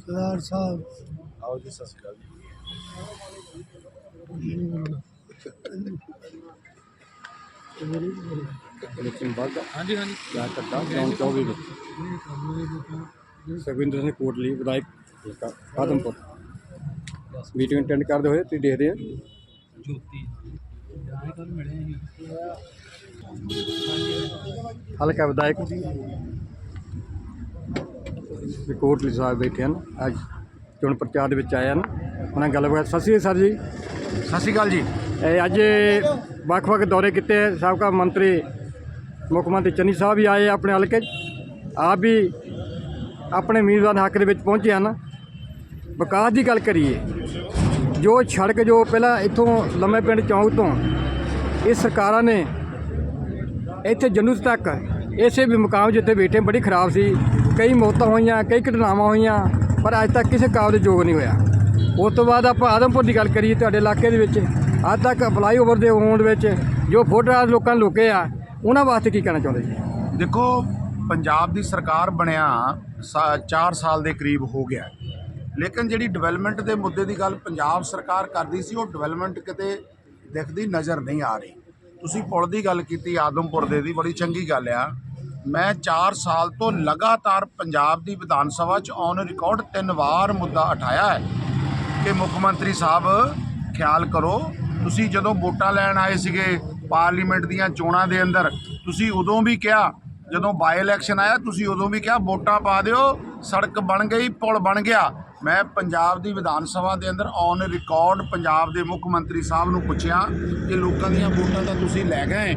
ਸਰਦਾਰ ਸਾਹਿਬ। ਆਓ ਜੀ ਸਤਿ ਸ਼੍ਰੀ ਅਕਾਲ ਜੀ। ਲੇਕਿਨ ਹਾਂਜੀ ਹਾਂਜੀ। ਕਿਆ ਕਰਦਾ? ਗਰਾਊਂਡ 24 ਵਿੱਚ। ਸੁਖਵਿੰਦਰ ਸਿੰਘ ਕੋਟਲੀ ਵਿਧਾਇਕ ਆਦਮਪੁਰ। ਮੀਟਿੰਗ ਅਟੈਂਡ ਕਰਦੇ ਹੋਏ ਤੁਸੀਂ ਦੇਖਦੇ ਆ। ਜੋਤੀ। ਹਲਕਾ ਵਿਧਾਇਕ। ਵੀ ਕੋਟਲੀ ਸਾਹਿਬ ਬੈਠੇ ਹਨ। ਅੱਜ ਚੋਣ ਪ੍ਰਚਾਰ ਦੇ ਵਿੱਚ ਆਏ ਹਨ। ਉਹਨਾਂ ਗੱਲਬਾਤ। ਸਤਿ ਸ਼੍ਰੀ ਅਕਾਲ ਸਰ ਜੀ। ਸਤਿ ਸ਼੍ਰੀ ਅਕਾਲ ਜੀ। ਇਹ ਅੱਜ ਵੱਖ-ਵੱਖ ਦੌਰੇ ਕੀਤੇ ਸਾਬਕਾ ਮੰਤਰੀ ਮੁੱਖ ਮੰਤਰੀ ਚੰਨੀ ਸਾਹਿਬ ਵੀ ਆਏ ਆਪਣੇ ਹਲਕੇ। ਆਪ ਵੀ ਆਪਣੇ ਉਮੀਦਵਾਰ ਹੱਕ ਦੇ ਵਿੱਚ ਪਹੁੰਚੇ ਹਨ। ਵਿਕਾਸ ਦੀ ਗੱਲ ਕਰੀਏ ਜੋ ਸੜਕ ਜੋ ਪਹਿਲਾਂ ਇੱਥੋਂ ਲੰਮੇ ਪਿੰਡ ਚੌਂਕ ਤੋਂ ਇਹ ਸਰਕਾਰਾਂ ਨੇ ਇੱਥੇ ਜਨੂਸ ਤੱਕ ਇਸੇ ਵੀ ਮੁਕਾਮ ਜਿੱਥੇ ਬੈਠੇ ਬੜੀ ਖਰਾਬ ਸੀ। ਕਈ ਮੌਤਾਂ ਹੋਈਆਂ, ਕਈ ਘਟਨਾਵਾਂ ਹੋਈਆਂ, ਪਰ ਅੱਜ ਤੱਕ ਕਿਸੇ ਕਾਬ ਯੋਗ ਨਹੀਂ ਹੋਇਆ। ਉਸ ਤੋਂ ਬਾਅਦ ਆਪਾਂ ਆਦਮਪੁਰ ਦੀ ਗੱਲ ਕਰੀਏ ਤੁਹਾਡੇ ਇਲਾਕੇ ਦੇ ਵਿੱਚ, ਅੱਜ ਤੱਕ ਫਲਾਈਓਵਰ ਦੇ ਹੋਣ ਵਿੱਚ ਜੋ ਫੁੱਟਰਾਜ ਲੋਕਾਂ ਨੇ ਲੁਕੇ ਆ, ਉਹਨਾਂ ਵਾਸਤੇ ਕੀ ਕਹਿਣਾ ਚਾਹੁੰਦੇ ਜੀ? ਦੇਖੋ, ਪੰਜਾਬ ਦੀ ਸਰਕਾਰ ਬਣਿਆ 4 ਸਾਲ ਦੇ ਕਰੀਬ ਹੋ ਗਿਆ ਲੇਕਿਨ ਜਿਹੜੀ ਡਿਵੈਲਪਮੈਂਟ ਦੇ ਮੁੱਦੇ ਦੀ ਗੱਲ ਪੰਜਾਬ ਸਰਕਾਰ ਕਰਦੀ ਸੀ, ਉਹ ਡਿਵੈਲਪਮੈਂਟ ਕਿਤੇ ਦਿਖਦੀ ਨਜ਼ਰ ਨਹੀਂ ਆ ਰਹੀ। ਤੁਸੀਂ ਪੁਲ ਦੀ ਗੱਲ ਕੀਤੀ, ਆਦਮਪੁਰ ਦੇ ਦੀ, ਬੜੀ ਚੰਗੀ ਗੱਲ ਆ। ਮੈਂ 4 ਸਾਲ ਤੋਂ ਲਗਾਤਾਰ ਪੰਜਾਬ ਦੀ ਵਿਧਾਨ ਸਭਾ 'ਚ ਔਨ ਰਿਕਾਰਡ ਤਿੰਨ ਵਾਰ ਮੁੱਦਾ ਉਠਾਇਆ ਹੈ ਕਿ ਮੁੱਖ ਮੰਤਰੀ ਸਾਹਿਬ, ਖਿਆਲ ਕਰੋ, ਤੁਸੀਂ ਜਦੋਂ ਵੋਟਾਂ ਲੈਣ ਆਏ ਸੀਗੇ ਪਾਰਲੀਮੈਂਟ ਦੀਆਂ ਚੋਣਾਂ ਦੇ ਅੰਦਰ, ਤੁਸੀਂ ਉਦੋਂ ਵੀ ਕਿਹਾ, ਜਦੋਂ ਬਾਈ ਇਲੈਕਸ਼ਨ ਆਇਆ, ਤੁਸੀਂ ਉਦੋਂ ਵੀ ਕਿਹਾ ਵੋਟਾਂ ਪਾ ਦਿਓ, ਸੜਕ ਬਣ ਗਈ, ਪੁਲ ਬਣ ਗਿਆ। ਮੈਂ ਪੰਜਾਬ ਦੀ ਵਿਧਾਨ ਸਭਾ ਦੇ ਅੰਦਰ ਔਨ ਰਿਕਾਰਡ ਪੰਜਾਬ ਦੇ ਮੁੱਖ ਮੰਤਰੀ ਸਾਹਿਬ ਨੂੰ ਪੁੱਛਿਆ ਕਿ ਲੋਕਾਂ ਦੀਆਂ ਵੋਟਾਂ ਤਾਂ ਤੁਸੀਂ ਲੈ ਗਏ,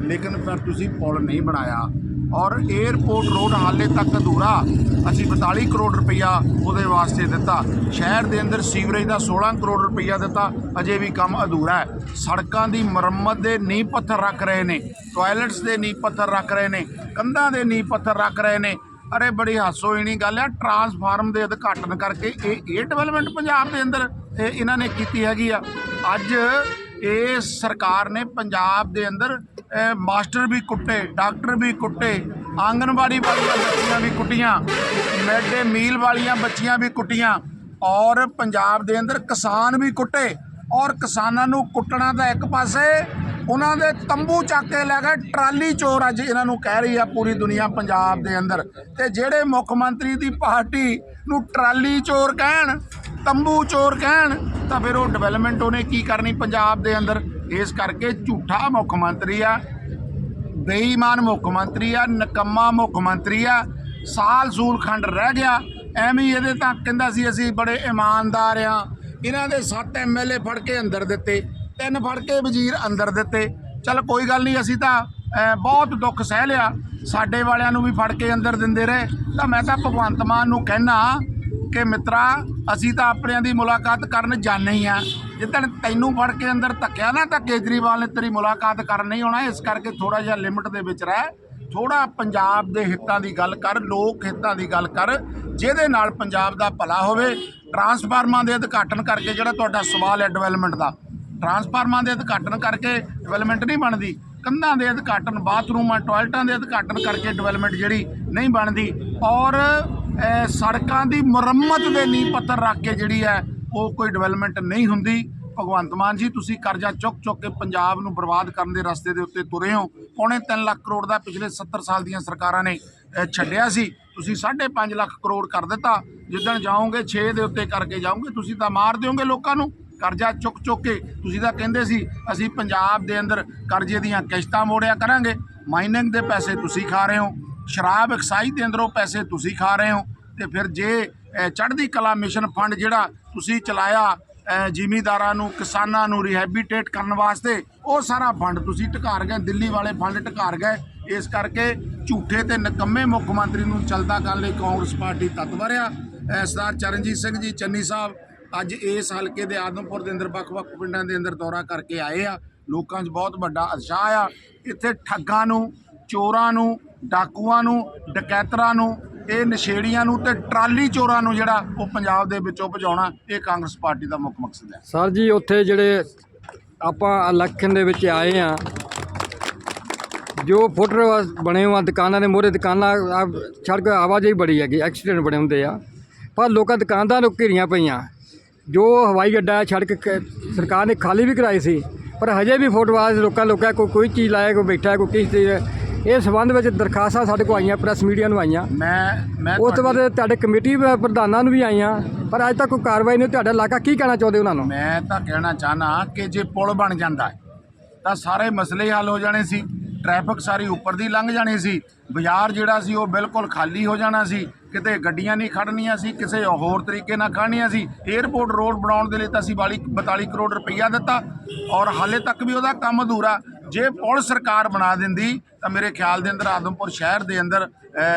ਲੇਕਿਨ ਪਰ ਤੁਸੀਂ ਪੁਲ ਨਹੀਂ ਬਣਾਇਆ। ਔਰ 에ਅਰਪੋਰਟ ਰੋਡ ਹਾਲੇ ਤੱਕ ਅਧੂਰਾ। ਅਸੀਂ 42 ਕਰੋੜ ਰੁਪਈਆ ਉਹਦੇ ਵਾਸਤੇ ਦਿੱਤਾ। ਸ਼ਹਿਰ ਦੇ ਅੰਦਰ ਸੀਵਰੇਜ ਦਾ 16 ਕਰੋੜ ਰੁਪਈਆ ਦਿੱਤਾ। ਅਜੇ ਵੀ ਕੰਮ ਅਧੂਰਾ ਹੈ। ਸੜਕਾਂ ਦੀ ਮੁਰੰਮਤ ਦੇ ਨੀਂਹ ਪੱਥਰ ਰੱਖ ਰਹੇ ਨੇ। ਟਾਇਲਟਸ ਦੇ ਨੀਂਹ ਪੱਥਰ ਰੱਖ ਰਹੇ ਨੇ। ਕੰਧਾਂ ਦੇ ਨੀਂਹ ਪੱਥਰ ਰੱਖ ਰਹੇ ਨੇ। ਅਰੇ ਬੜੀ ਹਾਸੋਹੀਣੀ ਗੱਲ ਹੈ। ਟਰਾਂਸਫਾਰਮ ਦੇ ਉਦਘਾਟਨ ਕਰਕੇ ਇਹ ਇਹ ਡਿਵੈਲਪਮੈਂਟ ਪੰਜਾਬ ਦੇ ਅੰਦਰ ਇਹ ਇਹਨਾਂ ਨੇ ਕੀਤੀ ਹੈਗੀ ਆ। ਅੱਜ ਇਹ ਸਰਕਾਰ ਨੇ ਪੰਜਾਬ ਦੇ ਅੰਦਰ ਮਾਸਟਰ ਵੀ ਕੁੱਟੇ, ਡਾਕਟਰ ਵੀ ਕੁੱਟੇ, ਆਂਗਨਵਾੜੀ ਵਾਲੀਆਂ ਬੱਚੀਆਂ ਵੀ ਕੁੱਟੀਆਂ, ਮਿਡ ਡੇ ਮੀਲ ਵਾਲੀਆਂ ਬੱਚੀਆਂ ਵੀ ਕੁੱਟੀਆਂ ਔਰ ਪੰਜਾਬ ਦੇ ਅੰਦਰ ਕਿਸਾਨ ਵੀ ਕੁੱਟੇ ਔਰ ਕਿਸਾਨਾਂ ਨੂੰ ਕੁੱਟਣਾ ਤਾਂ ਇੱਕ ਪਾਸੇ, ਉਹਨਾਂ ਦੇ ਤੰਬੂ ਚੱਕ ਕੇ ਲੈ ਗਏ, ਟਰਾਲੀ ਚੋਰ ਅੱਜ ਇਹਨਾਂ ਨੂੰ ਕਹਿ ਰਹੀ ਆ ਪੂਰੀ ਦੁਨੀਆ ਪੰਜਾਬ ਦੇ ਅੰਦਰ ਤੇ ਜਿਹੜੇ ਮੁੱਖ ਮੰਤਰੀ ਦੀ ਪਾਰਟੀ ਨੂੰ ਟਰਾਲੀ ਚੋਰ ਕਹਿਣ ਤੰਬੂ ਚੋਰ ਕਹਿਣ, ਤਾਂ ਫਿਰ ਉਹ ਡਿਵੈਲਪਮੈਂਟ ਉਹਨੇ ਕੀ ਕਰਨੀ ਪੰਜਾਬ ਦੇ ਅੰਦਰ? ਇਸ ਕਰਕੇ ਝੂਠਾ ਮੁੱਖ ਮੰਤਰੀ ਆ, ਬੇਈਮਾਨ ਮੁੱਖ ਮੰਤਰੀ ਆ, ਨਕੰਮਾ ਮੁੱਖ ਮੰਤਰੀ ਆ, ਸਾਲ ਸੂਲ ਖੰਡ ਰਹਿ ਗਿਆ। ਐਵੇਂ ਇਹਦੇ ਤਾਂ ਕਹਿੰਦਾ ਸੀ ਅਸੀਂ ਬੜੇ ਇਮਾਨਦਾਰ ਆ। ਇਹਨਾਂ ਦੇ 7 ਐਮਐਲਏ ਫੜ ਕੇ ਅੰਦਰ ਦਿੱਤੇ, ਤਿੰਨ ਫੜ ਕੇ ਵਜ਼ੀਰ ਅੰਦਰ ਦਿੱਤੇ। ਚਲ ਕੋਈ ਗੱਲ ਨਹੀਂ, ਅਸੀਂ ਤਾਂ ਬਹੁਤ ਦੁੱਖ ਸਹਿ ਲਿਆ। ਸਾਡੇ ਵਾਲਿਆਂ ਨੂੰ ਵੀ ਫੜ ਕੇ ਅੰਦਰ ਦਿੰਦੇ ਰਹੇ। ਤਾਂ ਮੈਂ ਤਾਂ ਭਗਵੰਤ ਮਾਨ ਨੂੰ ਕਹਿਣਾ ਕਿ ਮਿੱਤਰਾ, ਅਸੀਂ ਤਾਂ ਆਪਣਿਆਂ ਦੀ ਮੁਲਾਕਾਤ ਕਰਨ ਜਾਣੇ ਹੀ ਆ। ਜਿੱਦਣ ਤੈਨੂੰ ਫੜ ਕੇ ਅੰਦਰ ਧੱਕਿਆ ਨਾ, ਤਾਂ ਕੇਜਰੀਵਾਲ ਨੇ ਤੇਰੀ ਮੁਲਾਕਾਤ ਕਰਨ ਨਹੀਂ ਆਉਣਾ। ਇਸ ਕਰਕੇ ਥੋੜਾ ਜਿਹਾ ਲਿਮਟ ਦੇ ਵਿੱਚ ਰਹਿ। ਥੋੜਾ ਪੰਜਾਬ ਦੇ ਹਿੱਤਾਂ ਦੀ ਗੱਲ ਕਰ, ਲੋਕ ਹਿੱਤਾਂ ਦੀ ਗੱਲ ਕਰ। ਜਿਹਦੇ ਨਾਲ ਪੰਜਾਬ ਦਾ ਭਲਾ ਹੋਵੇ। ਟਰਾਂਸਫਾਰਮਾਂ ਦੇ ਉਦਘਾਟਨ ਕਰਕੇ ਜਿਹੜਾ ਤੁਹਾਡਾ ਸਵਾਲ ਹੈ ਡਿਵੈਲਪਮੈਂਟ ਦਾ। ਟਰਾਂਸਫਾਰਮਾਂ ਦੇ ਉਦਘਾਟਨ ਕਰਕੇ ਡਿਵੈਲਪਮੈਂਟ ਨਹੀਂ ਬਣਦੀ। ਕੰਧਾਂ ਦੇ ਉਦਘਾਟਨ, ਬਾਥਰੂਮਾਂ, ਟਾਇਲਟਾਂ ਦੇ ਉਦਘਾਟਨ ਕਰਕੇ ਡਿਵੈਲਪਮੈਂਟ ਜਿਹੜੀ ਨਹੀਂ ਬਣਦੀ। ਔਰ ਸੜਕਾਂ ਦੀ ਮੁਰੰਮਤ ਦੇ ਨੀਂਹ ਪੱਥਰ ਰੱਖ ਕੇ ਜਿਹੜੀ ਹੈ, ਉਹ ਕੋਈ ਡਿਵੈਲਪਮੈਂਟ ਨਹੀਂ ਹੁੰਦੀ। ਭਗਵੰਤ ਮਾਨ ਜੀ, ਤੁਸੀਂ ਕਰਜ਼ਾ ਚੁੱਕ ਚੁੱਕ ਕੇ ਪੰਜਾਬ ਨੂੰ ਬਰਬਾਦ ਕਰਨ ਦੇ ਰਸਤੇ ਦੇ ਉੱਤੇ ਤੁਰੇ ਹੋ। ਪੌਣੇ 3 ਲੱਖ ਕਰੋੜ ਦਾ ਪਿਛਲੇ 70 ਸਾਲ ਦੀਆਂ ਸਰਕਾਰਾਂ ਨੇ ਛੱਡਿਆ ਸੀ। ਤੁਸੀਂ 5.5 ਲੱਖ ਕਰੋੜ ਕਰ ਦਿੱਤਾ। ਜਿੱਦਣ ਜਾਓਗੇ 6 ਦੇ ਉੱਤੇ ਕਰਕੇ ਜਾਓਗੇ, ਤੁਸੀਂ ਤਾਂ ਮਾਰ ਦਿਓਗੇ ਲੋਕਾਂ ਨੂੰ। ਕਰਜ਼ਾ ਚੁੱਕ ਚੁੱਕ ਕੇ, ਤੁਸੀਂ ਤਾਂ ਕਹਿੰਦੇ ਸੀ, ਅਸੀਂ ਪੰਜਾਬ ਦੇ ਅੰਦਰ ਕਰਜ਼ੇ ਦੀਆਂ ਕਿਸ਼ਤਾਂ ਮੋੜਿਆ ਕਰਾਂਗੇ। ਮਾਈਨਿੰਗ ਦੇ ਪੈਸੇ ਤੁਸੀਂ ਖਾ ਰਹੇ ਹੋ। ਸ਼ਰਾਬ ਐਕਸਾਈਜ਼ ਦੇ ਅੰਦਰੋਂ ਪੈਸੇ ਤੁਸੀਂ ਖਾ ਰਹੇ ਹੋ ਤੇ ਫਿਰ ਜੇ ਚੜ੍ਹਦੀ ਕਲਾ ਮਿਸ਼ਨ ਫੰਡ ਜਿਹੜਾ ਤੁਸੀਂ ਚਲਾਇਆ ਜ਼ਿਮੀਦਾਰਾਂ ਨੂੰ, ਕਿਸਾਨਾਂ ਨੂੰ ਰਿਹੈਬਿਟੇਟ ਕਰਨ ਵਾਸਤੇ, ਉਹ ਸਾਰਾ ਫੰਡ ਤੁਸੀਂ ਢਕਾਰ ਗਏ, ਦਿੱਲੀ ਵਾਲੇ ਫੰਡ ਢਕਾਰ ਗਏ। ਇਸ ਕਰਕੇ ਝੂਠੇ ਤੇ ਨਕੰਮੇ ਮੁੱਖ ਮੰਤਰੀ ਨੂੰ ਚਲਦਾ ਕਰਨ ਲਈ ਕਾਂਗਰਸ ਪਾਰਟੀ ਤਤਪਰ ਆ ਸਰਦਾਰ ਚਰਨਜੀਤ ਸਿੰਘ ਜੀ, ਚੰਨੀ ਸਾਹਿਬ, ਅੱਜ ਇਸ ਹਲਕੇ ਦੇ ਆਦਮਪੁਰ ਦੇ ਅੰਦਰ, ਵੱਖ-ਵੱਖ ਪਿੰਡਾਂ ਦੇ ਅੰਦਰ ਦੌਰਾ ਕਰਕੇ ਆਏ ਆ। ਲੋਕਾਂ 'ਚ ਬਹੁਤ ਵੱਡਾ ਉਤਸ਼ਾਹ ਆ। ਇੱਥੇ ਠੱਗਾਂ ਨੂੰ ਚੋਰਾਂ ਨੂੰ, ਡਾਕੂਆਂ ਨੂੰ, ਡਕੈਤਰਾਂ ਨੂੰ, ਇਹ ਨਸ਼ੇੜੀਆਂ ਨੂੰ ਤੇ ਟਰਾਲੀ ਚੋਰਾਂ ਨੂੰ ਜਿਹੜਾ ਉਹ ਪੰਜਾਬ ਦੇ ਵਿੱਚੋਂ ਭਜਾਉਣਾ, ਇਹ ਕਾਂਗਰਸ ਪਾਰਟੀ ਦਾ ਮੁੱਖ ਮਕਸਦ ਹੈ। ਸਰ ਜੀ, ਉੱਥੇ ਜਿਹੜੇ ਆਪਾਂ ਇਲੈਕਸ਼ਨ ਦੇ ਵਿੱਚ ਆਏ ਆ ਜੋ ਫੁੱਟਰ ਬਣੇ ਹੋਏ ਆ, ਦੁਕਾਨਾਂ ਦੇ ਮੋਹਰੇ ਦੁਕਾਨਾਂ ਸੜਕ ਆਵਾਜਾਈ ਬੜੀ ਹੈਗੀ ਐਕਸੀਡੈਂਟ ਬੜੇ ਹੁੰਦੇ ਆ। ਪਰ ਲੋਕਾਂ ਦੁਕਾਨਦਾਰ ਨੂੰ ਘਿਰੀਆਂ ਪਈਆਂ। ਜੋ ਹਵਾਈ ਅੱਡਾ, ਸੜਕ ਸਰਕਾਰ ਨੇ ਖਾਲੀ ਵੀ ਕਰਾਈ ਸੀ, ਪਰ ਹਜੇ ਵੀ ਫੁੱਟਵਾਜ਼ ਲੋਕਾਂ ਲੋਕਾਂ ਕੋਈ ਕੋਈ ਚੀਜ਼ ਲਾਇਆ, ਕੋਈ ਬੈਠਾ, ਕੋਈ ਕਿਸ ਚੀਜ਼ ਇਹ ਸੰਬੰਧ ਵਿੱਚ ਦਰਖਾਸਤਾਂ ਸਾਡੇ ਕੋਲ ਆਈਆਂ ਪ੍ਰੈਸ ਮੀਡੀਆ ਨੂੰ ਆਈਆਂ। ਮੈਂ ਮੈਂ ਉਸ ਤੋਂ ਬਾਅਦ ਤੁਹਾਡੇ ਕਮੇਟੀ ਪ੍ਰਧਾਨਾਂ ਨੂੰ ਵੀ ਆਈਆਂ ਪਰ ਅੱਜ ਤੱਕ ਕੋਈ ਕਾਰਵਾਈ ਨਹੀਂ ਤੁਹਾਡਾ ਇਲਾਕਾ ਕੀ ਕਹਿਣਾ ਚਾਹੁੰਦੇ ਉਹਨਾਂ ਨੂੰ? ਮੈਂ ਤਾਂ ਕਹਿਣਾ ਚਾਹਨਾ ਕਿ ਜੇ ਪੁਲ ਬਣ ਜਾਂਦਾ ਤਾਂ ਸਾਰੇ ਮਸਲੇ ਹੱਲ ਹੋ ਜਾਣੇ ਸੀ। ਟ੍ਰੈਫਿਕ ਸਾਰੀ ਉੱਪਰ ਦੀ ਲੰਘ ਜਾਣੀ ਸੀ। ਬਾਜ਼ਾਰ ਜਿਹੜਾ ਸੀ ਉਹ ਬਿਲਕੁਲ ਖਾਲੀ ਹੋ ਜਾਣਾ ਸੀ। ਕਿਤੇ ਗੱਡੀਆਂ ਨਹੀਂ ਖੜਨੀਆਂ ਸੀ ਕਿਸੇ ਹੋਰ ਤਰੀਕੇ ਨਾਲ ਖੜਨੀਆਂ ਸੀ। 에ਅਰਪੋਰਟ ਰੋਡ ਬਣਾਉਣ ਦੇ ਲਈ ਤਾਂ ਅਸੀਂ 42 42 ਕਰੋੜ ਰੁਪਈਆ ਦਿੱਤਾ। ਔਰ ਹਾਲੇ ਤੱਕ ਵੀ ਉਹਦਾ ਕੰਮ ਅਧੂਰਾ। ਜੇ ਪੁਲ ਸਰਕਾਰ ਬਣਾ ਦਿੰਦੀ, ਤਾਂ ਮੇਰੇ ਖਿਆਲ ਦੇ ਅੰਦਰ ਆਦਮਪੁਰ ਸ਼ਹਿਰ ਦੇ ਅੰਦਰ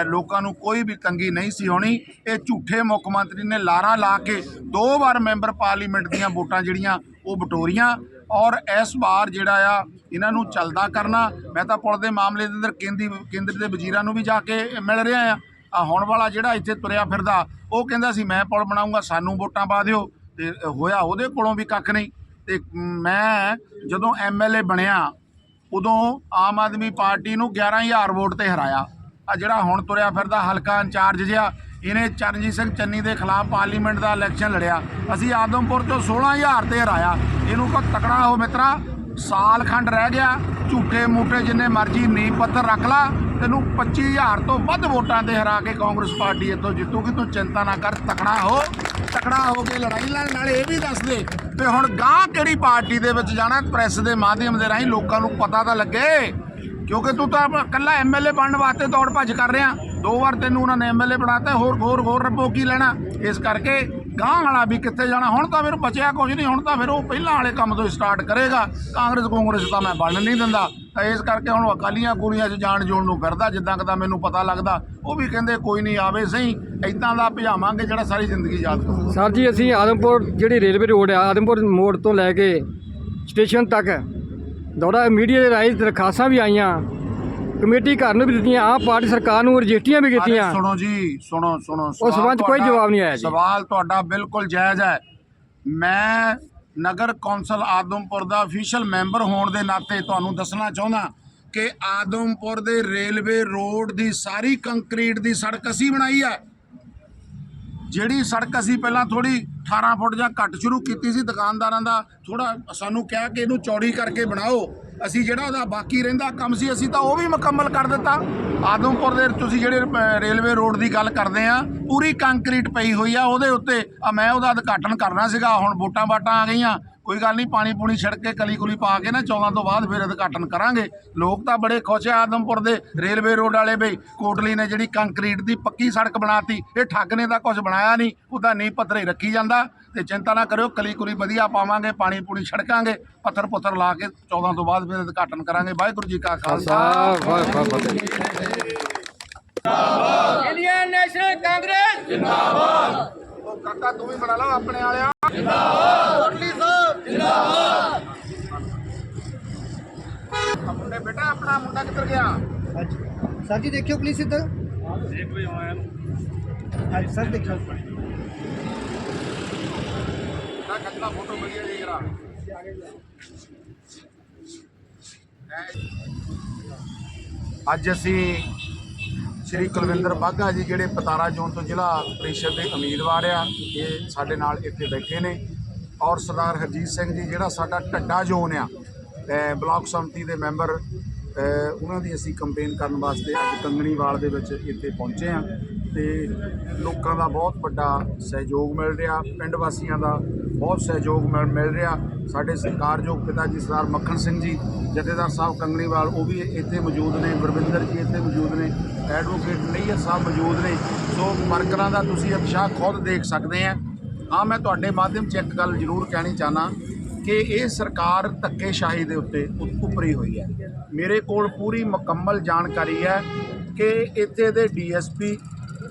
ਲੋਕਾਂ ਨੂੰ ਕੋਈ ਵੀ ਤੰਗੀ ਨਹੀਂ ਸੀ ਹੋਣੀ। ਇਹ ਝੂਠੇ ਮੁੱਖ ਮੰਤਰੀ ਨੇ ਲਾਰਾ ਲਾ ਕੇ ਦੋ ਵਾਰ ਮੈਂਬਰ ਪਾਰਲੀਮੈਂਟ ਦੀਆਂ ਵੋਟਾਂ ਜਿਹੜੀਆਂ, ਉਹ ਬਟੋਰੀਆਂ। ਔਰ ਇਸ ਵਾਰ ਜਿਹੜਾ ਆ, ਇਹਨਾਂ ਨੂੰ ਚੱਲਦਾ ਕਰਨਾ, ਮੈਂ ਤਾਂ ਪੁਲ ਦੇ ਮਾਮਲੇ ਦੇ ਅੰਦਰ ਕੇਂਦੀ, ਕੇਂਦਰ ਦੇ ਵਜ਼ੀਰਾਂ ਨੂੰ ਵੀ ਜਾ ਕੇ ਮਿਲ ਰਿਹਾ ਆ। ਆ ਹੁਣ ਵਾਲਾ ਜਿਹੜਾ ਇੱਥੇ ਤੁਰਿਆ ਫਿਰਦਾ, ਉਹ ਕਹਿੰਦਾ ਸੀ, ਮੈਂ ਪੁਲ ਬਣਾਉਂਗਾ ਸਾਨੂੰ ਵੋਟਾਂ ਪਾ ਦਿਓ। ਤੇ ਹੋਇਆ ਉਹਦੇ ਕੋਲੋਂ ਵੀ ਕੱਖ ਨਹੀਂ। ਤੇ ਮੈਂ ਜਦੋਂ ਐਮਐਲਏ ਬਣਿਆ ਉਦੋਂ ਆਮ ਆਦਮੀ ਪਾਰਟੀ ਨੂੰ 11000 ਵੋਟ ਤੇ ਹਰਾਇਆ। ਆ ਜਿਹੜਾ ਹੁਣ ਤੁਰਿਆ ਫਿਰਦਾ ਹਲਕਾ ਇੰਚਾਰਜ ਜਿਹਾ, ਇਹਨੇ ਚਰਨਜੀਤ ਸਿੰਘ ਚੰਨੀ ਦੇ ਖਿਲਾਫ ਪਾਰਲੀਮੈਂਟ ਦਾ ਇਲੈਕਸ਼ਨ ਲੜਿਆ। ਅਸੀਂ ਆਦਮਪੁਰ ਤੋਂ 16000 ਤੇ ਹਰਾਇਆ। ਇਹਨੂੰ ਕੋ ਤਕੜਾ ਹੋ ਮਿੱਤਰਾ, ਸਾਲ ਖੰਡ ਰਹਿ ਗਿਆ, ਝੂਠੇ ਮੂਠੇ ਜਿੰਨੇ ਮਰਜ਼ੀ ਨੀਂਹ ਪੱਥਰ ਰੱਖ ਲਾ, ਤੈਨੂੰ 25000 ਤੋਂ ਵੱਧ ਵੋਟਾਂ ਤੇ ਹਰਾ ਕੇ ਕਾਂਗਰਸ ਪਾਰਟੀ ਇੱਥੋਂ ਜਿੱਤੂਗੀ। ਤੂੰ ਚਿੰਤਾ ਨਾ ਕਰ, ਤਕੜਾ ਹੋ। ਤਕੜਾ ਹੋ ਕੇ ਲੜਾਈ ਲੜਨ ਨਾਲ ਇਹ ਵੀ ਦੱਸ ਦੇ ਤੇ ਹੁਣ ਗਾਂ ਕਿਹੜੀ ਪਾਰਟੀ ਦੇ ਵਿੱਚ ਜਾਣਾ, ਪ੍ਰੈਸ ਦੇ ਮਾਧਿਅਮ ਦੇ ਰਾਹੀਂ ਲੋਕਾਂ ਨੂੰ ਪਤਾ ਤਾਂ ਲੱਗੇ। ਕਿਉਂਕਿ ਤੂੰ ਤਾਂ ਇਕੱਲਾ ਐਮਐਲਏ ਬਣਨ ਵਾਸਤੇ ਦੌੜ ਭੱਜ ਕਰ ਰਿਹਾ। ਦੋ ਵਾਰ ਤੈਨੂੰ ਉਹਨਾਂ ਨੇ ਐਮਐਲਏ ਬਣਾਤਾ ਹੋਰ ਹੋਰ ਹੋਰ ਰੱਬੋ ਕੀ ਲੈਣਾ? ਇਸ ਕਰਕੇ ਗਾਂ ਵਾਲਾ ਵੀ ਕਿੱਥੇ ਜਾਣਾ? ਹੁਣ ਤਾਂ ਫਿਰ ਬਚਿਆ ਕੁਝ ਨਹੀਂ, ਹੁਣ ਤਾਂ ਫਿਰ ਉਹ ਪਹਿਲਾਂ ਵਾਲੇ ਕੰਮ ਤੋਂ ਸਟਾਰਟ ਕਰੇਗਾ। ਕਾਂਗਰਸ ਕਾਂਗਰਸ ਤਾਂ ਮੈਂ ਬਣਨ ਨਹੀਂ ਦਿੰਦਾ। ਤਾਂ ਇਸ ਕਰਕੇ ਹੁਣ ਅਕਾਲੀਆਂ ਕੁੜੀਆਂ 'ਚ ਜਾਣ ਜੋਣ ਨੂੰ ਫਿਰਦਾ, ਜਿੱਦਾਂ ਕਦਾ ਮੈਨੂੰ ਪਤਾ ਲੱਗਦਾ। ਉਹ ਵੀ ਕਹਿੰਦੇ ਕੋਈ ਨਹੀਂ, ਆਵੇ ਸਹੀ ਇਦਾਂ ਦਾ ਭਜਾਵਾਂਗੇ ਜਿਹੜਾ ਸਾਰੀ ਜ਼ਿੰਦਗੀ ਯਾਦ ਕਰੂ ਸਰ ਜੀ, ਅਸੀਂ ਆਦਮਪੁਰ ਜਿਹੜੀ ਰੇਲਵੇ ਰੋਡ ਆ, ਆਦਮਪੁਰ ਮੋੜ ਤੋਂ ਲੈ ਕੇ ਸਟੇਸ਼ਨ ਤੱਕ ਦੌੜਾ ਮੀਡੀਆ ਦੇ ਰਾਹੀਂ ਦਰਖਾਸਤਾਂ ਵੀ ਆਈਆਂ। ਕਮੇਟੀ ਘਰ ਨੂੰ ਵੀ ਦਿੱਤੀਆਂ ਆਪ ਪਾਰਟੀ ਸਰਕਾਰ ਨੂੰ ਰਜਿਸਟਰੀਆਂ ਵੀ ਕੀਤੀਆਂ। ਸੁਣੋ ਜੀ ਸੁਣੋ ਸੁਣੋ ਉਸ ਸਵਾਲ ਸੰਬੰਧ ਕੋਈ ਜਵਾਬ ਨਹੀਂ ਆਇਆ ਜੀ। ਸਵਾਲ ਤੁਹਾਡਾ ਬਿਲਕੁਲ ਜਾਇਜ਼ ਹੈ। ਮੈਂ ਨਗਰ ਕੌਂਸਲ ਆਦਮਪੁਰ ਦਾ ਅਫੀਸ਼ੀਅਲ ਮੈਂਬਰ ਹੋਣ ਦੇ ਨਾਤੇ ਤੁਹਾਨੂੰ ਦੱਸਣਾ ਚਾਹੁੰਦਾ ਕਿ ਆਦਮਪੁਰ ਦੇ ਰੇਲਵੇ ਰੋਡ ਦੀ ਸਾਰੀ ਕੰਕਰੀਟ ਦੀ ਸੜਕ ਅਸੀਂ ਬਣਾਈ ਹੈ। ਜਿਹੜੀ ਸੜਕ ਅਸੀਂ ਪਹਿਲਾਂ ਥੋੜੀ 18 ਫੁੱਟ ਜਾਂ ਘੱਟ ਸ਼ੁਰੂ ਕੀਤੀ ਸੀ ਦੁਕਾਨਦਾਰਾਂ ਦਾ ਥੋੜਾ ਸਾਨੂੰ ਕਿਹਾ ਕਿ ਇਹਨੂੰ ਚੌੜੀ ਕਰਕੇ ਬਣਾਓ। ਅਸੀਂ ਜਿਹੜਾ ਉਹਦਾ ਬਾਕੀ ਰਹਿੰਦਾ ਕੰਮ ਸੀ, ਅਸੀਂ ਤਾਂ ਉਹ ਵੀ ਮੁਕੰਮਲ ਕਰ ਦਿੱਤਾ। ਆਦਮਪੁਰ ਦੇ ਤੁਸੀਂ ਜਿਹੜੇ ਰੇਲਵੇ ਰੋਡ ਦੀ ਗੱਲ ਕਰਦੇ ਆ, ਪੂਰੀ ਕੰਕਰੀਟ ਪਈ ਹੋਈ ਆ, ਉਹਦੇ ਉੱਤੇ ਮੈਂ ਉਹਦਾ ਉਦਘਾਟਨ ਕਰਨਾ ਸੀਗਾ, ਹੁਣ ਵੋਟਾਂ ਵਾਟਾਂ ਆ ਗਈਆਂ। ਕੋਈ ਗੱਲ ਨਹੀਂ ਪਾਣੀ ਪੂਣੀ ਛਿੜਕ ਕੇ ਕਲੀ ਕੁਲੀ ਪਾ ਕੇ ਨਾ 14 ਤੋਂ ਬਾਅਦ ਫਿਰ ਉਦਘਾਟਨ ਕਰਾਂਗੇ। ਲੋਕ ਤਾਂ ਬੜੇ ਖੁਸ਼ ਆ ਆਦਮਪੁਰ ਦੇ ਰੇਲਵੇ ਰੋਡ ਵਾਲੇ ਬਈ ਕੋਟਲੀ ਨੇ ਜਿਹੜੀ ਕੰਕਰੀਟ ਦੀ ਪੱਕੀ ਸੜਕ ਬਣਾਤੀ ਇਹ ਠੱਗ ਨੇ ਤਾਂ ਕੁਝ ਬਣਾਇਆ ਨਹੀਂ ਉਹਦਾ ਨੀਂਹ ਪੱਥਰੇ ਰੱਖੀ ਜਾਂਦਾ। ਤੇ ਚਿੰਤਾ ਨਾ ਕਰਿਓ ਕਲੀ ਕੁਲੀ ਵਧੀਆ ਪਾਵਾਂਗੇ ਪਾਣੀ ਪੂਣੀ ਛੜਕਾਂਗੇ ਪੱਥਰ ਪੁੱਥਰ ਲਾ ਕੇ 14 ਤੋਂ ਬਾਅਦ ਫਿਰ ਉਦਘਾਟਨ ਕਰਾਂਗੇ। ਵਾਹਿਗੁਰੂ ਜੀ ਕਾ ਖਾਲਸਾ। ਸਾਹਿਬ ਵਾਹ ਵਾਹ ਫਤਿਹ। ਇੰਡੀਅਨ ਨੈਸ਼ਨਲ ਕਾਂਗਰਸ ਉਹ ਕਾਕਾ ਤੂੰ ਵੀ ਬਣਾ ਲਾ ਆਪਣੇ ਵਾਲਿਆ। ਜਿੰਦਾਬਾਦ ਸਾਹਿਬ ਜਿੰਦਾਬਾਦ। ਮੁੰਡੇ ਬੇਟਾ ਆਪਣਾ ਮੁੰਡਾ ਕਿੱਧਰ ਗਿਆ? ਸਰ ਜੀ ਦੇਖਿਓ ਪਲੀਜ਼ ਇੱਧਰ। ਦੇਖ ਵੀ ਆਇਆ ਨੂੰ। ਸਰ ਦੇਖਿਓ। ਨਾ ਖੱਚਣਾ ਫੋਟੋ ਵਧੀਆ ਜੀ ਜਰਾ ਅੱਜ ਅਸੀਂ ਸ਼੍ਰੀ ਕੁਲਵਿੰਦਰ ਬਾਘਾ ਜੀ ਜਿਹੜੇ ਪਤਾਰਾ ਜ਼ੋਨ ਤੋਂ ਜ਼ਿਲ੍ਹਾ ਪ੍ਰੀਸ਼ਦ ਦੇ ਉਮੀਦਵਾਰ ਆ, ਇਹ ਸਾਡੇ ਨਾਲ ਇੱਥੇ ਬੈਠੇ ਨੇ। ਔਰ ਸਰਦਾਰ ਹਰਜੀਤ ਸਿੰਘ ਜੀ ਜਿਹੜਾ ਸਾਡਾ ਢੱਡਾ ਜ਼ੋਨ ਆ, ਤੇ ਬਲਾਕ ਸੰਮਤੀ ਦੇ ਮੈਂਬਰ ਉਹਨਾਂ ਦੀ ਅਸੀਂ ਕੰਪੇਨ ਕਰਨ ਵਾਸਤੇ ਅੱਜ ਕੰਗਣੀਵਾਲ ਦੇ ਵਿੱਚ ਇੱਥੇ ਪਹੁੰਚੇ ਆ। ਤੇ ਲੋਕਾਂ ਦਾ ਬਹੁਤ ਵੱਡਾ ਸਹਿਯੋਗ ਮਿਲ ਰਿਹਾ, ਪਿੰਡ ਵਾਸੀਆਂ ਦਾ ਬਹੁਤ ਸਹਿਯੋਗ ਮਿਲ ਮਿਲ ਰਿਹਾ। ਸਾਡੇ ਸਰਕਾਰਯੋਗ ਪਿਤਾ ਜੀ ਸਰਦਾਰ ਮੱਖਣ ਸਿੰਘ ਜੀ, ਜਥੇਦਾਰ ਸਾਹਿਬ ਕੰਗਣੀਵਾਲ, ਉਹ ਵੀ ਇੱਥੇ ਮੌਜੂਦ ਨੇ, ਗੁਰਵਿੰਦਰ ਜੀ ਇੱਥੇ ਮੌਜੂਦ ਨੇ ਐਡਵੋਕੇਟ ਨਈਅਰ ਸਾਹਿਬ ਮੌਜੂਦ ਨੇ। ਸੋ ਵਰਕਰਾਂ ਦਾ ਤੁਸੀਂ ਉਤਸ਼ਾਹ ਖੁਦ ਦੇਖ ਸਕਦੇ ਆ। ਹਾਂ, ਮੈਂ ਤੁਹਾਡੇ ਮਾਧਿਅਮ 'ਚ ਇੱਕ ਗੱਲ ਜ਼ਰੂਰ ਕਹਿਣੀ ਚਾਹਨਾ ਕਿ ਇਹ ਸਰਕਾਰ ਧੱਕੇਸ਼ਾਹੀ ਦੇ ਉੱਤੇ ਉੱਪਰੀ ਹੋਈ ਹੈ। ਮੇਰੇ ਕੋਲ ਪੂਰੀ ਮੁਕੰਮਲ ਜਾਣਕਾਰੀ ਹੈ ਕਿ ਇੱਥੇ ਦੇ ਡੀਐਸਪੀ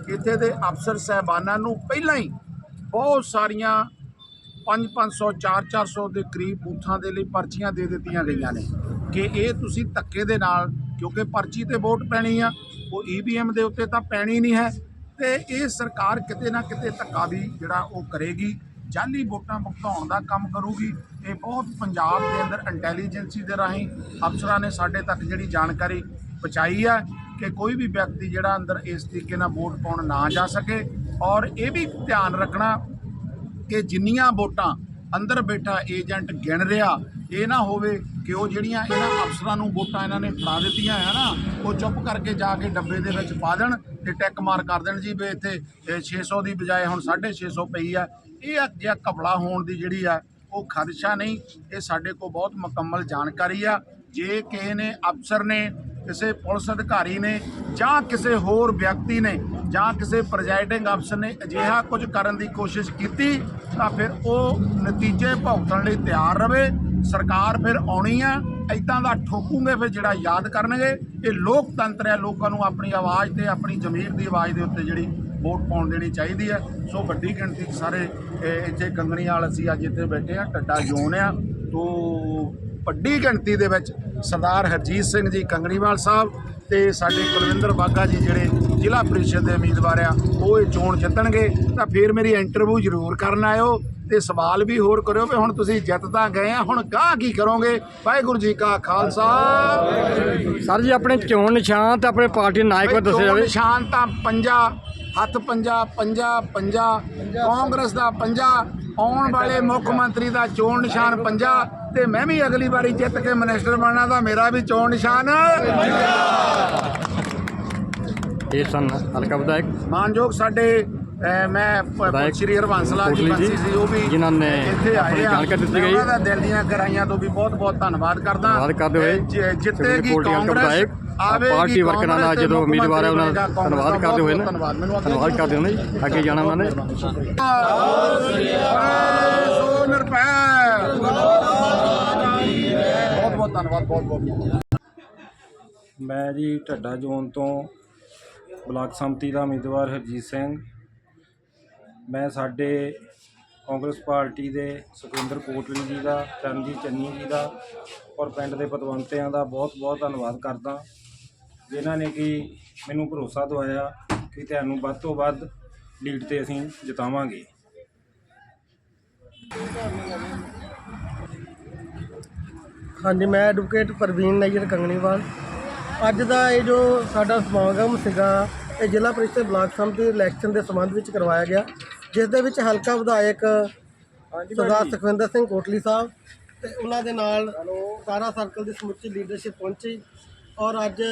ਇੱਥੇ ਦੇ ਅਫਸਰ ਸਹਿਬਾਨਾਂ ਨੂੰ ਪਹਿਲਾਂ ਹੀ ਬਹੁਤ ਸਾਰੀਆਂ 5-500 4-400 ਦੇ ਕਰੀਬ ਬੂਥਾਂ ਦੇ ਲਈ ਪਰਚੀਆਂ ਦੇ ਦਿੱਤੀਆਂ ਗਈਆਂ ਨੇ। ਕਿ ਇਹ ਤੁਸੀਂ ਧੱਕੇ ਦੇ ਨਾਲ, ਕਿਉਂਕਿ ਪਰਚੀ ਤੇ ਵੋਟ ਪੈਣੀ ਆ, ਉਹ ਈਵੀਐਮ ਦੇ ਉੱਤੇ ਤਾਂ ਪੈਣੀ ਨਹੀਂ ਹੈ। ਤੇ ਇਹ ਸਰਕਾਰ ਕਿਤੇ ਨਾ ਕਿਤੇ ਧੱਕਾ ਵੀ ਜਿਹੜਾ ਉਹ ਕਰੇਗੀ ਜਾਲੀ ਵੋਟਾਂ ਭੁਗਤਾਉਣ ਦਾ ਕੰਮ ਕਰੂਗੀ। ਇਹ ਬਹੁਤ ਪੰਜਾਬ ਦੇ ਅੰਦਰ ਇੰਟੈਲੀਜੈਂਸੀ ਦੇ ਰਾਹੀਂ ਅਫਸਰਾਂ ਨੇ ਸਾਡੇ ਤੱਕ ਜਿਹੜੀ ਜਾਣਕਾਰੀ ਪਹੁੰਚਾਈ ਆ ਕਿ ਕੋਈ ਵੀ ਵਿਅਕਤੀ ਜਿਹੜਾ ਅੰਦਰ ਇਸ ਤਰੀਕੇ ਨਾਲ ਵੋਟ ਪਾਉਣ ਨਾ ਜਾ ਸਕੇ। ਔਰ ਇਹ ਵੀ ਧਿਆਨ ਰੱਖਣਾ ਕਿ ਜਿੰਨੀਆਂ ਵੋਟਾਂ ਅੰਦਰ ਬੈਠਾ ਏਜੰਟ ਗਿਣ ਰਿਹਾ, ਇਹ ਨਾ ਹੋਵੇ ਕਿ ਉਹ ਜਿਹੜੀਆਂ ਇਹਨਾਂ ਅਫਸਰਾਂ ਨੂੰ ਵੋਟਾਂ ਇਹਨਾਂ ਨੇ ਫੜਾ ਦਿੱਤੀਆਂ ਹੈ ਨਾ, ਉਹ ਚੁੱਪ ਕਰਕੇ ਜਾ ਕੇ ਡੱਬੇ ਦੇ ਵਿੱਚ ਪਾ ਦੇਣ ਤੇ ਟੈਕ ਮਾਰ ਕਰ ਦੇਣ ਜੀ ਵੀ ਇੱਥੇ, ਇਹ 600 ਦੀ ਬਜਾਏ ਹੁਣ 650 ਪਈ ਆ। ਇਹ ਜਿਹਾ ਕਪੜਾ ਹੋਣ ਦੀ ਜਿਹੜੀ ਆ, ਉਹ ਖਦਸ਼ਾ ਨਹੀਂ, ਇਹ ਸਾਡੇ ਕੋਲ ਬਹੁਤ ਮੁਕੰਮਲ ਜਾਣਕਾਰੀ ਆ। ਜੇ ਕਿਸੇ ਨੇ ਅਫਸਰ ਨੇ, ਕਿਸੇ ਪੁਲਿਸ ਅਧਿਕਾਰੀ ਨੇ ਜਾਂ ਕਿਸੇ ਹੋਰ ਵਿਅਕਤੀ ਨੇ ਜਾਂ ਕਿਸੇ ਪ੍ਰੈਜ਼ਾਈਡਿੰਗ ਅਫਸਰ ਨੇ ਅਜਿਹਾ ਕੁਝ ਕਰਨ ਦੀ ਕੋਸ਼ਿਸ਼ ਕੀਤੀ, ਤਾਂ ਫਿਰ ਉਹ ਨਤੀਜੇ ਭੁਗਤਣ ਲਈ ਤਿਆਰ ਰਵੇ ਸਰਕਾਰ ਫਿਰ ਆਉਣੀ ਆ ਇਦਾਂ ਦਾ ਠੋਕੂਗੇ, ਫਿਰ ਜਿਹੜਾ ਯਾਦ ਕਰਨਗੇ। ਇਹ ਲੋਕਤੰਤਰ ਹੈ, ਲੋਕਾਂ ਨੂੰ ਆਪਣੀ ਆਵਾਜ਼ ਤੇ, ਆਪਣੀ ਜ਼ਮੀਰ ਦੀ ਆਵਾਜ਼ ਦੇ ਉੱਤੇ ਜਿਹੜੀ ਵੋਟ ਪਾਉਣ ਦੇਣੀ ਚਾਹੀਦੀ ਹੈ। ਸੋ ਵੱਡੀ ਗਿਣਤੀ 'ਚ ਸਾਰੇ ਇੱਥੇ ਕੰਗਣੀ ਵਾਲ ਅਸੀਂ ਅੱਜ ਇੱਥੇ ਬੈਠੇ ਆ ਟੱਡਾ ਜੋਨ ਆ। ਤੋਂ ਵੱਡੀ ਗਿਣਤੀ ਦੇ ਵਿੱਚ ਸਰਦਾਰ ਹਰਜੀਤ ਸਿੰਘ ਜੀ, ਕੰਗਣੀਵਾਲ ਸਾਹਿਬ ਤੇ ਸਾਡੇ ਕੁਲਵਿੰਦਰ ਬਾਗਾ ਜੀ ਜਿਹੜੇ ਜ਼ਿਲ੍ਹਾ ਪ੍ਰੀਸ਼ਦ ਦੇ ਉਮੀਦਵਾਰ ਆ ਉਹ ਇਹ ਚੋਣ ਜਿੱਤਣਗੇ ਤਾਂ ਫਿਰ ਮੇਰੀ ਇੰਟਰਵਿਊ ਜ਼ਰੂਰ ਕਰਨ ਆਇਓ ਤੇ ਸਵਾਲ ਵੀ ਹੋਰ ਕਰਿਓ ਵੀ ਹੁਣ ਤੁਸੀਂ ਜਿੱਤ ਤਾਂ ਗਏ ਆ ਹੁਣ ਗਾਹ ਕੀ ਕਰੋਗੇ? ਵਾਹਿਗੁਰੂ ਜੀ ਕਾ ਖਾਲਸਾ। ਸਰ ਜੀ ਆਪਣੇ ਚੋਣ ਨਿਸ਼ਾਨ ਤੇ ਆਪਣੇ ਪਾਰਟੀ ਨਾਇਕ ਬਾਰੇ ਦੱਸਿਆ ਜਾਵੇ। ਨਿਸ਼ਾਨ ਤਾਂ ਪੰਜਾ ਹੱਥ ਪੰਜਾ ਪੰਜਾ ਪੰਜਾ ਕਾਂਗਰਸ ਦਾ ਪੰਜਾ ਆਉਣ ਵਾਲੇ ਮੁੱਖ ਮੰਤਰੀ ਦਾ ਚੋਣ ਨਿਸ਼ਾਨ ਪੰਜਾ ਤੇ ਮੈਂ ਵੀ ਅਗਲੀ ਵਾਰੀ ਜਿੱਤ ਕੇ ਮਿਨਿਸਟਰ ਬਣਨਾ ਤਾਂ ਮੇਰਾ ਵੀ ਚੋਣ ਨਿਸ਼ਾਨ। ਇਹ ਸਨ ਹਲਕਾ ਵਿਧਾਇਕ। ਮਾਨਯੋਗ ਸਾਡੇ ਮੈਂ ਸ਼੍ਰੀ ਹਰਬੰਸ ਲਾਲ ਜੀ ਬੰਸੀ ਸੀ ਉਹ ਵੀ ਜਿਨ੍ਹਾਂ ਨੇ ਇੱਥੇ ਆਏ ਆ। ਜਾਣਕਾਰੀ ਦਿੱਤੀ ਮੈਂ ਗਈ। ਉਹਨਾਂ ਦਾ ਦਿਲ ਦੀਆਂ ਗਹਿਰਾਈਆਂ ਤੋਂ ਵੀ ਬਹੁਤ ਬਹੁਤ ਧੰਨਵਾਦ ਕਰਦਾ। ਧੰਨਵਾਦ ਕਰਦੇ ਹੋਏ ਜਿੱਤੇਗੀ ਕਾਂਗਰਸ ਪਾਰਟੀ ਵਰਕਰਾਂ ਦਾ ਜਦੋਂ ਉਮੀਦਵਾਰ ਹੈ ਉਹਨਾਂ ਦਾ ਧੰਨਵਾਦ ਕਰਦੇ ਹੋਏ ਨਾ। ਧੰਨਵਾਦ। ਮੈਨੂੰ ਅੱਗੇ ਧੰਨਵਾਦ ਕਰਦੇ ਹੋਏ ਜੀ। ਅੱਗੇ ਜਾਣਾ ਉਹਨਾਂ ਨੇ। ਸੋ ਬਹੁਤ ਬਹੁਤ ਧੰਨਵਾਦ ਬਹੁਤ ਬਹੁਤ ਮੈਂ ਜੀ ਢੱਡਾ ਜ਼ੋਨ ਤੋਂ ਬਲਾਕ ਸੰਮਤੀ ਦਾ ਉਮੀਦਵਾਰ ਹਰਜੀਤ ਸਿੰਘ। ਮੈਂ ਸਾਡੇ ਕਾਂਗਰਸ ਪਾਰਟੀ ਦੇ ਸੁਖਵਿੰਦਰ ਕੋਟਲੀ ਜੀ ਦਾ, ਚਰਨਜੀਤ ਚੰਨੀ ਜੀ ਦਾ ਔਰ ਪਿੰਡ ਦੇ ਪਤਵੰਤਿਆਂ ਦਾ ਬਹੁਤ ਬਹੁਤ ਧੰਨਵਾਦ ਕਰਦਾ। ਜਿਨ੍ਹਾਂ ਨੇ ਕਿ ਮੈਨੂੰ ਭਰੋਸਾ ਦਵਾਇਆ ਕਿ ਤੁਹਾਨੂੰ ਵੱਧ ਤੋਂ ਵੱਧ ਲੀਡ ਤੇ ਅਸੀਂ ਜਿਤਾਵਾਂਗੇ। ਹਾਂਜੀ, ਮੈਂ ਐਡਵੋਕੇਟ ਪ੍ਰਵੀਨ ਨਈਰ ਕੰਗਣੀਵਾਲ। ਅੱਜ ਦਾ ਇਹ ਜੋ ਸਾਡਾ ਸਮਾਗਮ ਸੀਗਾ ਇਹ ਜ਼ਿਲ੍ਹਾ ਪ੍ਰੀਸ਼ਦ ਬਲਾਕ ਸੰਮਤੀ ਇਲੈਕਸ਼ਨ ਦੇ ਸੰਬੰਧ ਵਿੱਚ ਕਰਵਾਇਆ ਗਿਆ। ਜਿਸ ਦੇ ਵਿੱਚ ਹਲਕਾ ਵਿਧਾਇਕ ਸਰਦਾਰ ਸੁਖਵਿੰਦਰ ਸਿੰਘ ਕੋਟਲੀ ਸਾਹਿਬ ਤੇ ਉਹਨਾਂ ਦੇ ਨਾਲ ਸਾਰਾ ਸਰਕਲ ਦੀ ਸਮੁੱਚੀ ਲੀਡਰਸ਼ਿਪ ਪਹੁੰਚੀ ਔਰ ਅੱਜ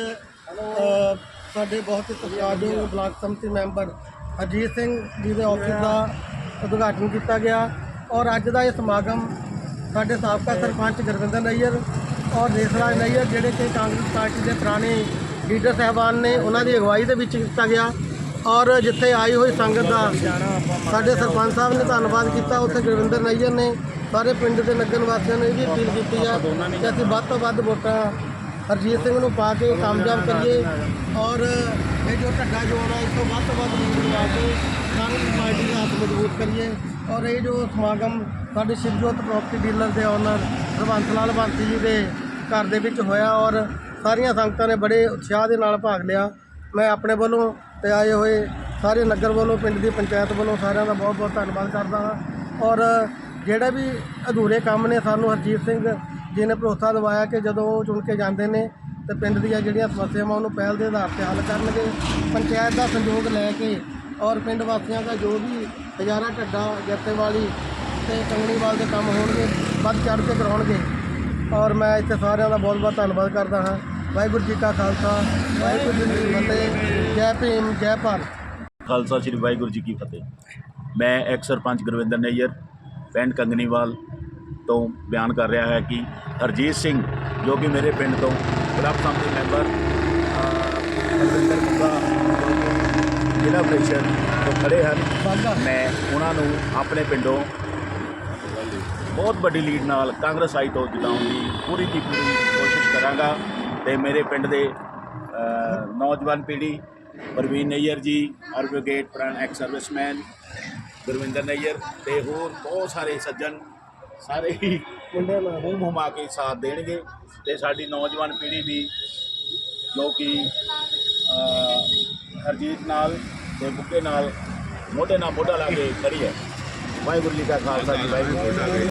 ਸਾਡੇ ਬਹੁਤ ਹੀ ਸਤਿਕਾਰਯੋਗ ਬਲਾਕ ਸੰਮਤੀ ਮੈਂਬਰ ਅਜੀਤ ਸਿੰਘ ਜੀ ਦੇ ਆਫਿਸ ਦਾ ਉਦਘਾਟਨ ਕੀਤਾ ਗਿਆ ਔਰ ਅੱਜ ਦਾ ਇਹ ਸਮਾਗਮ ਸਾਡੇ ਸਾਬਕਾ ਸਰਪੰਚ ਗੁਰਵਿੰਦਰ ਨਈਅਰ ਔਰ ਦੇਸਰਾਜ ਨਈਅਰ ਜਿਹੜੇ ਕਿ ਕਾਂਗਰਸ ਪਾਰਟੀ ਦੇ ਪੁਰਾਣੇ ਲੀਡਰ ਸਾਹਿਬਾਨ ਨੇ, ਉਹਨਾਂ ਦੀ ਅਗਵਾਈ ਦੇ ਵਿੱਚ ਕੀਤਾ ਗਿਆ। ਔਰ ਜਿੱਥੇ ਆਈ ਹੋਈ ਸੰਗਤ ਦਾ ਸਾਡੇ ਸਰਪੰਚ ਸਾਹਿਬ ਨੇ ਧੰਨਵਾਦ ਕੀਤਾ, ਉੱਥੇ ਗੁਰਵਿੰਦਰ ਨਈਅਰ ਨੇ, ਸਾਰੇ ਪਿੰਡ ਦੇ ਨਗਰ ਵਾਸੀਆਂ ਨੇ ਇਹ ਵੀ ਅਪੀਲ ਕੀਤੀ ਆ ਕਿ ਅਸੀਂ ਵੱਧ ਤੋਂ ਵੱਧ ਵੋਟਾਂ ਹਰਜੀਤ ਸਿੰਘ ਨੂੰ ਪਾ ਕੇ ਕਾਮਯਾਬ ਕਰੀਏ। ਔਰ ਇਹ ਜੋ ਢੱਡਾ ਜੋੜ ਆ, ਇਸ ਤੋਂ ਵੱਧ ਤੋਂ ਵੱਧ ਲੀਡ ਲਵਾ ਕੇ ਕਾਂਗਰਸ ਪਾਰਟੀ ਦਾ ਹੱਥ ਮਜ਼ਬੂਤ ਕਰੀਏ। ਔਰ ਇਹ ਜੋ ਸਮਾਗਮ ਸਾਡੇ ਸ਼ਿਵਜੋਤ ਪ੍ਰਾਪਰਟੀ ਡੀਲਰ ਦੇ ਓਨਰ ਹਰਵੰਤ ਲਾਲ ਬੰਸੀ ਜੀ ਦੇ ਘਰ ਦੇ ਵਿੱਚ ਹੋਇਆ ਔਰ ਸਾਰੀਆਂ ਸੰਗਤਾਂ ਨੇ ਬੜੇ ਉਤਸ਼ਾਹ ਦੇ ਨਾਲ ਭਾਗ ਲਿਆ। ਮੈਂ ਆਪਣੇ ਵੱਲੋਂ ਤੇ ਆਏ ਹੋਏ ਸਾਰੇ ਨਗਰ ਵੱਲੋਂ, ਪਿੰਡ ਦੀ ਪੰਚਾਇਤ ਵੱਲੋਂ ਸਾਰਿਆਂ ਦਾ ਬਹੁਤ ਬਹੁਤ ਧੰਨਵਾਦ ਕਰਦਾ ਹਾਂ। ਔਰ ਜਿਹੜੇ ਵੀ ਅਧੂਰੇ ਕੰਮ ਨੇ, ਸਾਨੂੰ ਹਰਜੀਤ ਸਿੰਘ ਜੀ ਨੇ ਭਰੋਸਾ ਦਿਵਾਇਆ ਕਿ ਜਦੋਂ ਉਹ ਚੁਣ ਕੇ ਜਾਂਦੇ ਨੇ ਤੇ ਪਿੰਡ ਦੀਆਂ ਜਿਹੜੀਆਂ ਸਮੱਸਿਆਵਾਂ ਉਹਨੂੰ ਪਹਿਲ ਦੇ ਆਧਾਰ ਤੇ ਹੱਲ ਕਰਨਗੇ। ਪੰਚਾਇਤ ਦਾ ਸਹਿਯੋਗ ਲੈ ਕੇ ਔਰ ਪਿੰਡ ਵਾਸੀਆਂ ਦਾ ਜੋ ਵੀ ਹਜ਼ਾਰਾ ਢੱਡਾ ਜੱਤੇਵਾਲੀ ਤੇ ਕੰਗਣੀਵਾਲ ਦੇ ਕੰਮ ਹੋਣਗੇ, ਵੱਧ ਚੜ੍ਹ ਕੇ ਕਰਾਉਣਗੇ। ਔਰ ਮੈਂ ਇੱਥੇ ਸਾਰਿਆਂ ਦਾ ਬਹੁਤ ਬਹੁਤ ਧੰਨਵਾਦ ਕਰਦਾ ਹਾਂ। ਵਾਹਿਗੁਰੂ ਜੀ ਕਾ ਖਾਲਸਾ, ਵਾਹਿਗੁਰੂ ਜੀ ਕੀ ਫਤਿਹ। ਜੈ ਭੀਮ, ਜੈ ਭਾਰਤ। ਖਾਲਸਾ ਸ੍ਰੀ ਵਾਹਿਗੁਰੂ ਜੀ ਕੀ ਫਤਿਹ। ਮੈਂ ਐਕਸ ਸਰਪੰਚ ਗੁਰਵਿੰਦਰ ਨਈਅਰ, ਪਿੰਡ ਕੰਗਣੀਵਾਲ ਤੋਂ ਬਿਆਨ ਕਰ ਰਿਹਾ ਹੈ ਕਿ ਹਰਜੀਤ ਸਿੰਘ, ਜੋ ਕਿ ਮੇਰੇ ਪਿੰਡ ਤੋਂ ਬਲਾਕ ਸੰਮਤੀ ਮੈਂਬਰ ਗੁਰਵਿੰਦਰ ਮੁੱਗਾ ਜ਼ਿਲ੍ਹਾ ਪ੍ਰੀਸ਼ਦ ਤੋਂ ਖੜੇ ਹਨ। ਮੈਂ ਉਹਨਾਂ ਨੂੰ ਆਪਣੇ ਪਿੰਡੋਂ ਬਹੁਤ ਵੱਡੀ ਲੀਡ ਨਾਲ ਕਾਂਗਰਸ ਆਈ ਤੋਂ ਜਿਤਾਉਣ ਦੀ ਪੂਰੀ ਦੀ ਪੂਰੀ ਕੋਸ਼ਿਸ਼ ਕਰਾਂਗਾ ਤੇ ਮੇਰੇ ਪਿੰਡ ਦੇ ਨੌਜਵਾਨ ਪੀੜ੍ਹੀ ਪ੍ਰਵੀਨ ਨਈਅਰ ਜੀ ਐਡਵੋਕੇਟ ਪ੍ਰਾਣ ਐਕਸ ਸਰਵਿਸਮੈਨ ਗੁਰਵਿੰਦਰ ਨਈਅਰ ਤੇ ਹੋਰ ਬਹੁਤ ਸਾਰੇ ਸੱਜਣ ਸਾਰੇ ਹੀ ਮੁੰਡੇ ਨਾਲ ਹੂਮ ਹੁਮਾ ਕੇ ਸਾਥ ਦੇਣਗੇ ਤੇ ਸਾਡੀ ਨੌਜਵਾਨ ਪੀੜ੍ਹੀ ਵੀ ਜੋ ਕਿ ਹਰਜੀਤ ਨਾਲ ਤੇ ਬੁੱਕੇ ਨਾਲ, ਮੋਢੇ ਨਾਲ ਮੋਢਾ ਲਾ ਕੇ ਖੜੀ ਹੈ। ਵਾਹਿਗੁਰੂ ਜੀ ਕਾ ਖਾਲਸਾ ਜੀ ਵਾਹਿਗੁਰੂ ਜੀ ਕੀ ਫਤਿਹ।